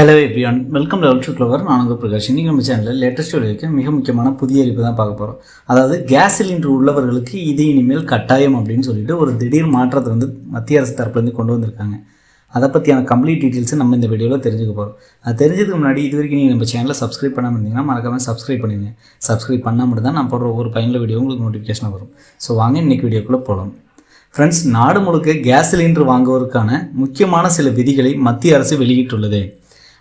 Hello everyone welcome level to clover நான் உங்கள் பிரகாஷ். இன்றைக்கி நம்ம சேனலில் லேட்டஸ்ட் வீடியோக்கு மிக முக்கியமான புதிய அறிவிப்பு தான் பார்க்க போகிறோம் அதாவது கேஸ் சிலிண்டர் உள்ளவர்களுக்கு இது இனிமேல் கட்டாயம் அப்படின்னு சொல்லிட்டு ஒரு திடீர் மாற்றத்தை வந்து மத்திய அரசு தரப்புலேருந்து கொண்டு வந்திருக்காங்க. அதை பற்றியான கம்ப்ளீட் டீட்டெயில்ஸை நம்ம இந்த வீடியோவில் தெரிஞ்சுக்க போகிறோம் அது தெரிஞ்சதுக்கு முன்னாடி இது வரைக்கும் நீங்கள் நம்ம சேனலை சப்ஸ்கிரைப் பண்ணாமல் இருந்தீங்கன்னா மறக்காமல் சப்ஸ்கிரைப் பண்ணிடுங்க சப்ஸ்கிரைப் பண்ணால் மட்டும் தான் நான் போடுற ஒரு பயனில் வீடியோ உங்களுக்கு நோட்டிஃபிகேஷன் வரும். ஸோ வாங்க இன்றைக்கி வீடியோக்குள்ளே போகலாம் ஃப்ரெண்ட்ஸ் நாடு முழுக்க கேஸ் சிலிண்டர் வாங்குவதற்கான முக்கியமான சில விதிகளை மத்திய அரசு வெளியிட்டுள்ளது.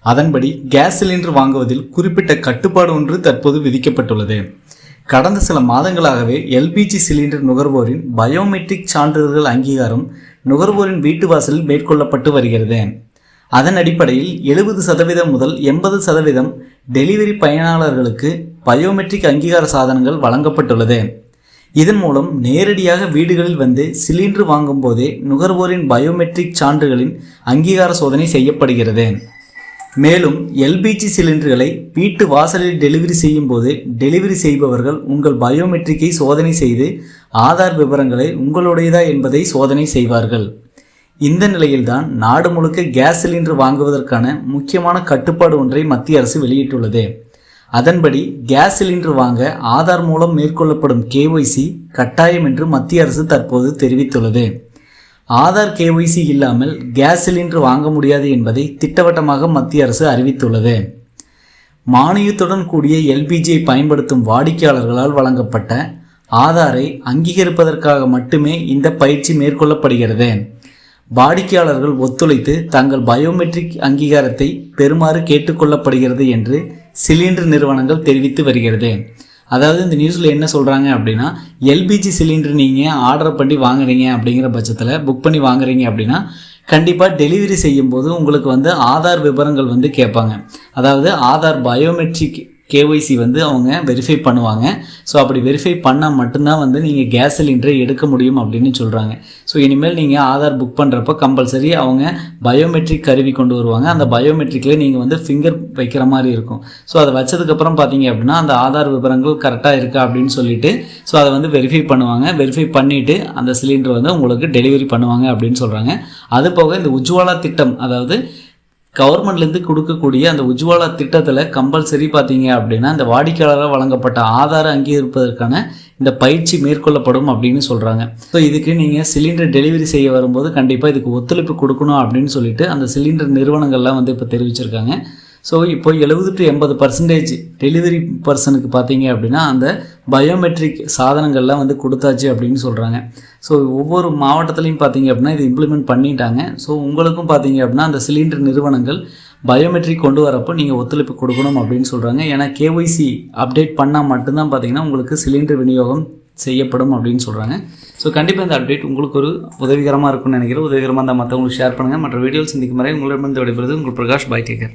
அதன்படி கேஸ் சிலிண்டர் வாங்குவதில் குறிப்பிட்ட கட்டுப்பாடு ஒன்று தற்போது விதிக்கப்பட்டுள்ளது. கடந்த சில மாதங்களாகவே எல்பிஜி சிலிண்டர் நுகர்வோரின் பயோமெட்ரிக் சான்றிதழ்கள் அங்கீகாரம் நுகர்வோரின் வீட்டு வாசலில் மேற்கொள்ளப்பட்டு வருகிறது. அதன் அடிப்படையில் எழுபது சதவீதம் முதல் எண்பது சதவீதம் டெலிவரி பயனாளர்களுக்கு பயோமெட்ரிக் அங்கீகார சாதனங்கள் வழங்கப்பட்டுள்ளது. இதன் மூலம் நேரடியாக வீடுகளில் வந்து சிலிண்டர் வாங்கும் போதே நுகர்வோரின் பயோமெட்ரிக் சான்றுகளின் அங்கீகார சோதனை செய்யப்படுகிறது. மேலும் எல்பிஜி சிலிண்டர்களை வீட்டு வாசலில் டெலிவரி செய்யும் போது டெலிவரி செய்பவர்கள் உங்கள் பயோமெட்ரிக்கை சோதனை செய்து ஆதார் விவரங்களை உங்களுடையதா என்பதை சோதனை செய்வார்கள். இந்த நிலையில்தான் நாடு முழுக்க கேஸ் சிலிண்டர் வாங்குவதற்கான முக்கியமான கட்டுப்பாடு ஒன்றை மத்திய அரசு வெளியிட்டுள்ளது. அதன்படி கேஸ் சிலிண்டர் வாங்க ஆதார் மூலம் மேற்கொள்ளப்படும் கேஒய்சி கட்டாயம் என்று மத்திய அரசு தற்போது தெரிவித்துள்ளது. ஆதார் கேஒய்சி இல்லாமல் கேஸ் சிலிண்டர் வாங்க முடியாது என்பதை திட்டவட்டமாக மத்திய அரசு அறிவித்துள்ளது. மானியத்துடன் கூடிய எல்பிஜியை பயன்படுத்தும் வாடிக்கையாளர்களால் வழங்கப்பட்ட ஆதாரை அங்கீகரிப்பதற்காக மட்டுமே இந்த பயிற்சி மேற்கொள்ளப்படுகிறது. வாடிக்கையாளர்கள் ஒத்துழைத்து தங்கள் பயோமெட்ரிக் அங்கீகாரத்தை பெறுமாறு கேட்டுக்கொள்ளப்படுகிறது என்று சிலிண்டர் நிறுவனங்கள் தெரிவித்து வருகிறது. அதாவது இந்த நியூஸில் என்ன சொல்கிறாங்க அப்படின்னா எல்பிஜி சிலிண்டர் நீங்கள் ஆர்டர் பண்ணி வாங்குறீங்க அப்படிங்கிற பட்சத்தில் புக் பண்ணி வாங்குறீங்க அப்படின்னா கண்டிப்பாக டெலிவரி செய்யும்போது உங்களுக்கு வந்து ஆதார் விவரங்கள் வந்து கேட்பாங்க. அதாவது ஆதார் பயோமெட்ரிக் கேஒய்சி வந்து அவங்க வெரிஃபை பண்ணுவாங்க. ஸோ அப்படி வெரிஃபை பண்ணால் மட்டும்தான் வந்து நீங்கள் கேஸ் சிலிண்டரை எடுக்க முடியும் அப்படின்னு சொல்கிறாங்க ஸோ இனிமேல் நீங்கள் ஆதார் புக் பண்ணுறப்ப கம்பல்சரி அவங்க பயோமெட்ரிக் கருவி கொண்டு வருவாங்க. அந்த பயோமெட்ரிக்கில் நீங்கள் வந்து ஃபிங்கர் வைக்கிற மாதிரி இருக்கும். ஸோ அதை வச்சதுக்கப்புறம் பார்த்தீங்க அப்படின்னா அந்த ஆதார் விவரங்கள் கரெக்டாக இருக்கா அப்படின்னு சொல்லிட்டு ஸோ அதை வந்து வெரிஃபை பண்ணுவாங்க. வெரிஃபை பண்ணிவிட்டு அந்த சிலிண்டர் வந்து உங்களுக்கு டெலிவரி பண்ணுவாங்க அப்படின்னு சொல்கிறாங்க அது போக இந்த உஜ்வாலா திட்டம் அதாவது கவர்மெண்ட்லேருந்து கொடுக்கக்கூடிய அந்த உஜ்வாலா திட்டத்தில் கம்பல்சரி பார்த்தீங்க அப்படின்னா அந்த வாடிக்கையாளராக வழங்கப்பட்ட ஆதாரம் அங்கீகரிப்பதற்கான இந்த பயிற்சி மேற்கொள்ளப்படும் அப்படின்னு சொல்கிறாங்க ஸோ இதுக்கு நீங்கள் சிலிண்டர் டெலிவரி செய்ய வரும்போது கண்டிப்பாக இதுக்கு ஒத்துழைப்பு கொடுக்கணும் அப்படின்னு சொல்லிட்டு அந்த சிலிண்டர் நிறுவனங்கள்லாம் வந்து இப்போ தெரிவிச்சிருக்காங்க. ஸோ இப்போ எழுபது டு எண்பது பர்சன்டேஜ் டெலிவரி பர்சனுக்கு பார்த்தீங்க அப்படின்னா அந்த பயோமெட்ரிக் சாதனங்கள்லாம் வந்து கொடுத்தாச்சு அப்படின்னு சொல்கிறாங்க ஸோ ஒவ்வொரு மாவட்டத்துலையும் பார்த்தீங்க அப்படின்னா இது இம்ப்ளிமெண்ட் பண்ணிட்டாங்க. ஸோ உங்களுக்கும் பார்த்தீங்க அப்படின்னா அந்த சிலிண்டர் நிறுவனங்கள் பயோமெட்ரிக் கொண்டு வரப்போ நீங்கள் ஒத்துழைப்பு கொடுக்கணும் அப்படின்னு சொல்கிறாங்க ஏன்னா கேஒய்சி அப்டேட் பண்ணால் மட்டும்தான் பார்த்தீங்கன்னா உங்களுக்கு சிலிண்டர் விநியோகம் செய்யப்படும் அப்படின்னு சொல்கிறாங்க ஸோ கண்டிப்பாக இந்த அப்டேட் உங்களுக்கு ஒரு உதவிகரமாக இருக்கும்னு நினைக்கிறேன். உதவிகரமாக இருந்தால் மற்றவங்களுக்கு ஷேர் பண்ணுங்கள் மற்ற வீடியோஸ் சந்திக்கும் வரை உங்களிடமிருந்து விடைபெறுவது உங்கள் பிரகாஷ் பாய் டேக்கர்